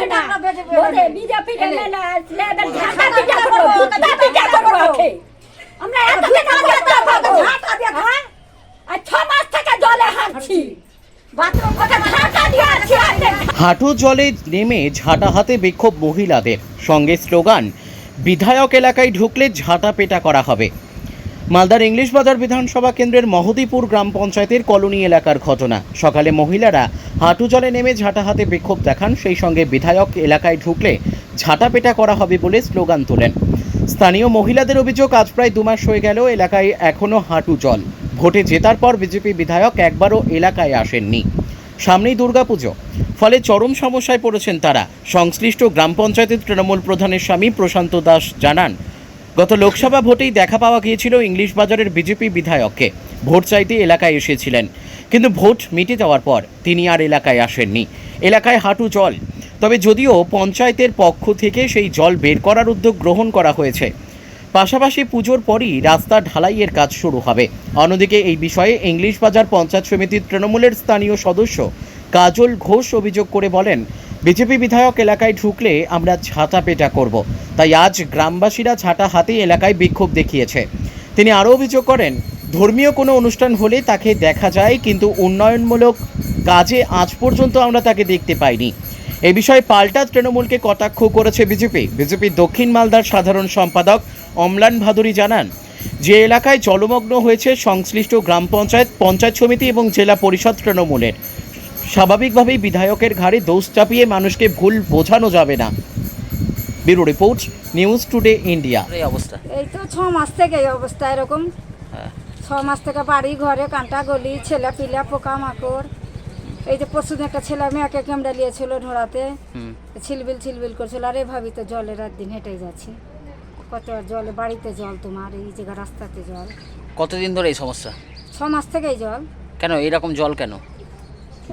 জলে হাঁটু জলে নেমে ঝাঁটা হাতে বিক্ষোভ মহিলাদের। সঙ্গে স্লোগান বিধায়ক এলাকায় ঢুকলে ঝাঁটা পেটা করা হবে। মালদার ইংলিশ বাজার বিধানসভা কেন্দ্রের মহদীপুর গ্রাম পঞ্চায়েতের কলোনি এলাকার ঘটনা। সকালে মহিলারা হাঁটু জলে নেমে ঝাঁটা হাতে বিক্ষোভ দেখান, সেই সঙ্গে বিধায়ক এলাকায় ঢুকলে ঝাঁটা পেটা করা হবে বলে স্লোগান তোলেন। স্থানীয় মহিলাদের অভিযোগ, আজ প্রায় দু মাস হয়ে গেলেও এলাকায় এখনও হাঁটু জল। ভোটে জেতার পর বিজেপি বিধায়ক একবারও এলাকায় আসেননি। সামনেই দুর্গাপুজো। ফলে চরম সমস্যায় পড়েছেন তারা। সংশ্লিষ্ট গ্রাম পঞ্চায়েতের তৃণমূল প্রধানের স্বামী প্রশান্ত দাস জানান, গত লোকসভা ভোটেই দেখা পাওয়া গিয়েছিল ইংলিশ বাজারের বিজেপি বিধায়ককে। ভোট চাইতে এলাকায় এসেছিলেন। কিন্তু ভোট মিটে যাওয়ার পর তিনি আর এলাকায় আসেননি। এলাকায় হাঁটু জল। তবে যদিও পঞ্চায়েতের পক্ষ থেকে সেই জল বের করার উদ্যোগ গ্রহণ করা হয়েছে, পাশাপাশি পুজোর পরই রাস্তা ঢালাইয়ের কাজ শুরু হবে। অন্যদিকে এই বিষয়ে ইংলিশ বাজার পঞ্চায়েত সমিতির তৃণমূলের স্থানীয় সদস্য কাজল ঘোষ অভিযোগ করে বলেন, বিজেপি বিধায়ক এলাকায় ঢুকলে আমরা ঝাঁটা পেটা করব। তাই আজ গ্রামবাসীরা ঝাঁটা হাতে এলাকায় বিক্ষোভ দেখিয়েছে। তিনি আরও অভিযোগ করেন ধর্মীয় কোনো অনুষ্ঠান হলে তাকে দেখা যায় কিন্তু উন্নয়নমূলক কাজে আজ পর্যন্ত আমরা তাকে দেখতে পাইনি। এ বিষয়ে পাল্টা তৃণমূলকে কটাক্ষ করেছে বিজেপি। বিজেপির দক্ষিণ মালদার সাধারণ সম্পাদক অম্লান ভাদুরী জানান যে এলাকায় জলমগ্ন হয়েছে সংশ্লিষ্ট গ্রাম পঞ্চায়েত পঞ্চায়েত সমিতি এবং জেলা পরিষদ তৃণমূলের। স্বাভাবিকভাবেই বিধায়কের ঘাড়ে দোষ চাপিয়ে মানুষকে ভুল বোঝানো যাবে না। Bureau report news today India. এই অবস্থা। এই তো ছ মাস থেকে এই অবস্থা এরকম। ছ মাস থেকে বাড়ি ঘরে কাঁটা গলি ছেলে পিলা পোকা মাকড়। এই যে পরশুদিন একটা ছেলে মেয়েকে ক্যামেরা নিয়েছিল ঢোড়াতে ছিলবিল ছিলবিল করছিল। আরে ভাবি তো জলে রাত দিন হেঁটে যাচ্ছি। কত জলে বাড়িতে জল তোমার এই জায়গা রাস্তাতে জল। কতদিন ধরে এই সমস্যা? ছ মাস থেকেই জল। কেন? এইরকম জল কেন?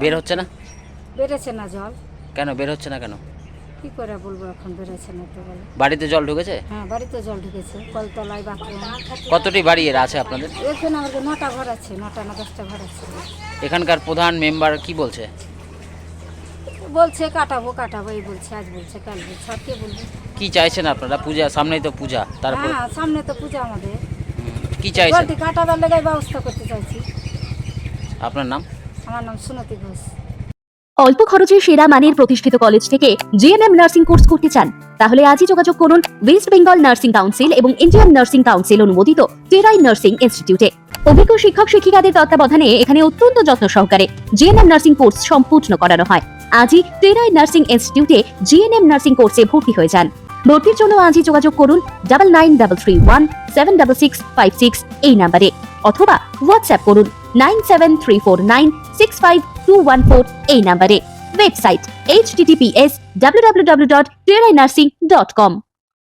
বের হচ্ছে না? বেড়েছে না জল। কেন? বের হচ্ছে না কেন? কি করে বলব এখন বেড়েছে না তো বলে? বাড়িতে জল ঢুকেছে? হ্যাঁ বাড়িতে জল ঢুকেছে কলতলায় বাথরুম কতটি বাড়ি এর আছে আপনাদের? এখানে আমাদের নটা ঘর আছে নটা না দশটা ঘর আছে। এখানকার প্রধান মেম্বার কি বলছে? বলছে কাটাবো কাটাবো এই বলছে আজ বলছে কাল বলছে আর কে বলবে? কি চাইছেন আপনারা? পূজা সামনেই তো পূজা তারপর? হ্যাঁ সামনে তো পূজা আমাদের। কি চাইছেন? জলদি কাটাবার লেগে ব্যবস্থা করতে চাইছি। আপনার নাম? আমার নাম সুনতি ঘোষ। অল্প খরচে সেরা মানের প্রতিষ্ঠিত কলেজ থেকে জিএনএম নার্সিং কোর্স করতে চান, তাহলে আজই যোগাযোগ করুন ওয়েস্ট বেঙ্গল নার্সিং কাউন্সিল এবং ইন্ডিয়ান নার্সিং কাউন্সিল অনুমোদিত টেরাই নার্সিং ইনস্টিটিউটে অভিজ্ঞ শিক্ষক শিক্ষিকাদের তত্ত্বাবধানে এখানে অত্যন্ত যত্ন সহকারে জিএনএম নার্সিং কোর্স সম্পূর্ণ করানো হয়। আজই টেরাই নার্সিং ইনস্টিটিউটে জিএনএম নার্সিং কোর্সে ভর্তি হয়ে যান। ভর্তির জন্য আজই যোগাযোগ করুন double nine double three one seven double six five six এই নাম্বারে অথবা হোয়াটসঅ্যাপ করুন nine seven three four nine six five two one four এই নাম্বারে website H TTPS W W W dot nursing dot com